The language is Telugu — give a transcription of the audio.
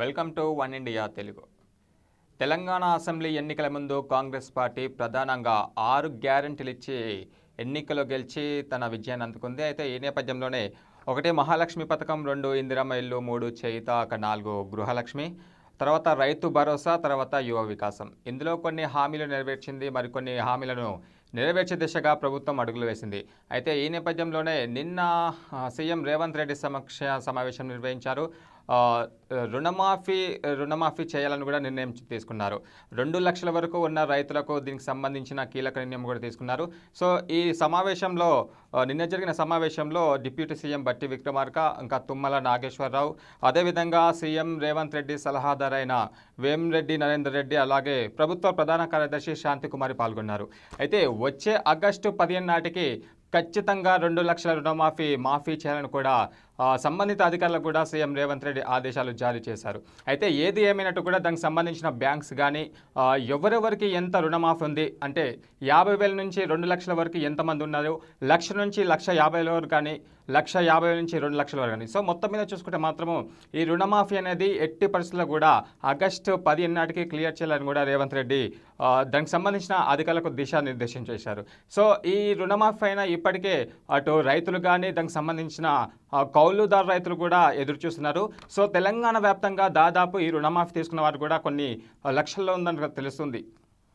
Welcome to one India Telugu. Telangana assembly ఎన్నికల ముందు కాంగ్రెస్ పార్టీ ప్రధానంగా ఆరు గ్యారెంటీలు ఇచ్చి ఎన్నికలు గెలిచి తన విజయాన్ని అందుకుంది. అయితే ఈ నేపథ్యంలోనే ఒకటి మహాలక్ష్మి పథకం రెండు ఇందిరమ్మ ఇల్లు మూడు చేయిత ఒక నాలుగు గృహలక్ష్మి తర్వాత రైతు భరోసా తర్వాత యువ వికాసం. ఇందులో కొన్ని హామీలు నెరవేర్చింది మరికొన్ని హామీలను నెరవేర్చే దిశగా ప్రభుత్వం అడుగులు వేసింది. అయితే ఈ నేపథ్యంలోనే నిన్న సీఎం రేవంత్ రెడ్డి సమక్ష సమావేశం నిర్వహించారు. రుణమాఫీ రుణమాఫీ చేయాలని కూడా నిర్ణయం తీసుకున్నారు. రెండు లక్షల వరకు ఉన్న రైతులకు దీనికి సంబంధించిన కీలక నిర్ణయం కూడా తీసుకున్నారు. సో ఈ సమావేశంలో నిన్న జరిగిన సమావేశంలో డిప్యూటీ సీఎం బట్టి విక్రమార్క ఇంకా తుమ్మల నాగేశ్వరరావు అదేవిధంగా సీఎం రేవంత్ రెడ్డి సలహాదారైన వేమిరెడ్డి నరేందర్ రెడ్డి అలాగే ప్రభుత్వ ప్రధాన కార్యదర్శి శాంతికుమారి పాల్గొన్నారు. అయితే వచ్చే ఆగస్టు పదిహేను నాటికి ఖచ్చితంగా రెండు లక్షల రుణమాఫీ మాఫీ చేయాలని కూడా సంబంధిత అధికారులకు కూడా సీఎం రేవంత్ రెడ్డి ఆదేశాలు జారీ చేశారు. అయితే ఏది ఏమైనట్టు కూడా దానికి సంబంధించిన బ్యాంక్స్ కానీ ఎవరెవరికి ఎంత రుణమాఫీ ఉంది? అంటే యాభై వేల నుంచి రెండు లక్షల వరకు ఎంతమంది ఉన్నారు? లక్ష నుంచి లక్ష యాభై వేల వరకు కానీ లక్ష యాభై నుంచి రెండు లక్షల వరకు కానీ. సో మొత్తం మీద చూసుకుంటే మాత్రము ఈ రుణమాఫీ అనేది ఎట్టి పరిస్థితుల్లో కూడా ఆగస్టు పదిహేను నాటికి క్లియర్ చేయాలని కూడా రేవంత్ రెడ్డి దానికి సంబంధించిన అధికారులకు దిశానిర్దేశం చేశారు. సో ఈ రుణమాఫీ అయినా ఇప్పటికే అటు రైతులు కానీ దానికి సంబంధించిన కౌలుదారు రైతులు కూడా ఎదురు చూస్తున్నారు. సో తెలంగాణ వ్యాప్తంగా దాదాపు ఈ రుణమాఫీ తీసుకున్న వారు కూడా కొన్ని లక్షల్లో ఉందని తెలుస్తుంది.